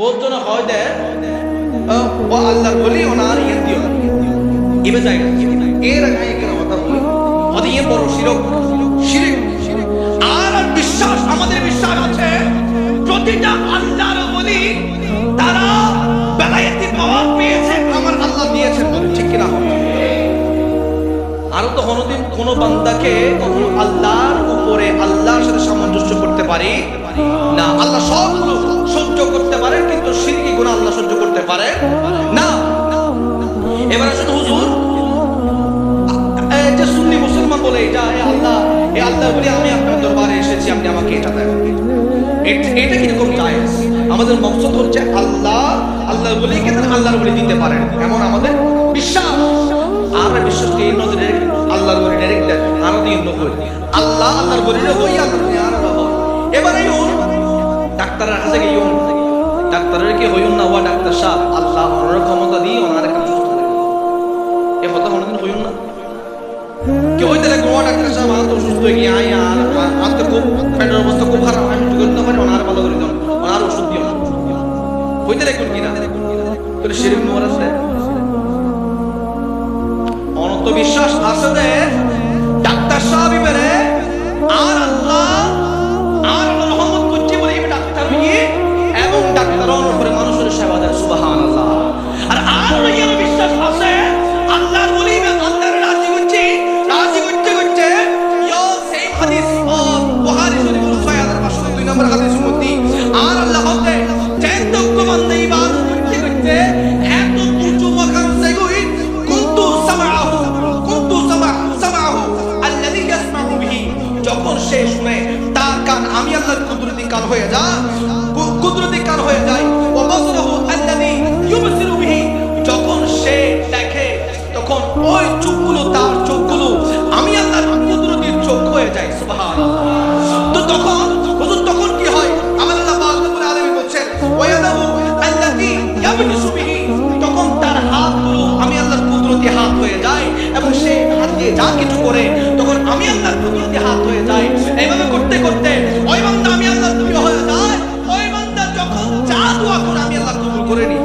বলতো না, হয় দে ও আল্লাহর বলি, ওনার ইয়ে দিও। ইবে যাই এর আগে কেন কথা বলি। অদি ইয়ে বড় শিরক, শিরিক আর আর বিশ্বাস, আমাদের বিশ্বাস আছে, প্রতিটা আল্লাহর বলি, তারা বেলায়েতি পাওয়ার পেয়েছে, আমার আল্লাহ দিয়েছেন বলে, ঠিক কিনা? আরও তো কোনোদিন কোন বান্দাকে কখনো আল্লাহর উপরে আল্লাহর সাথে সামঞ্জস্য করতে পারি না। আল্লাহ সবগুলো গুণ আল্লাহ সহ্য করতে পারে? না। এবার আসলে হুজুর। এই যে সুন্নি মুসলমান বলে এটা এ আল্লাহ এ আল্লাহ বলে, আমি আপনার দরবারে এসেছি, আপনি আমাকে এটা দেন। এট- কীরকম জায়েজ? আমাদের মকসদ হচ্ছে আল্লাহ আল্লাহ বলে কিন্তু আল্লাহর বলে দিতে পারেন। এমন আমাদের বিশ্বাস। আমরা বিশ্বাস এই নজরে আল্লাহর বলে ডাইরেক্ট দেন আমরা দিন নকরি আল্লাহ, আল্লাহর বলে হই আল্লাহ আর এবারে ইউন ডাক্তারের কাছে গিয়ে ডাক্তারের কি হইউন না? ওয়া ডাক্তার সাহেব আল্লাহ ওনার ক্ষমতা দিয়ে ওনার একটা সুস্থ এ কথা কোনোদিন হইউন না? কেউ ডাক্তার সাহেব আমার তো হয়ে গিয়ে আই আর আজকে খুব পেটের অবস্থা খুব খারাপ। আমি একটু করতে পারি, ওনার ভালো করে ওনার ওষুধ দিও হইতে তোর শরীর আছে? অনন্ত বিশ্বাস আছে ডাক্তার সাহেব আর আল্লাহ সে শুনে, তার কান আমি আল্লাহর কুদরতি কান হয়ে যা কুদরতি কান হয়ে যায়। ইউবসিরু বিহি, যখন সে দেখে, তখন ওই চোখগুলো তার চোখগুলো, আমি আল্লাহর কুদরতির চোখ হয়ে যায়, সুবহানাল্লাহ। তো তখন, হুজুর, তখন কি হয়? আল্লাহ পাক রব্বুল আলামিন বলছেন বিহি তখন তার হাতগুলো আমি আল্লাহর কুদরতি হাত হয়ে যায়, এবং সে হাত দিয়ে যা কিছু করে por herir.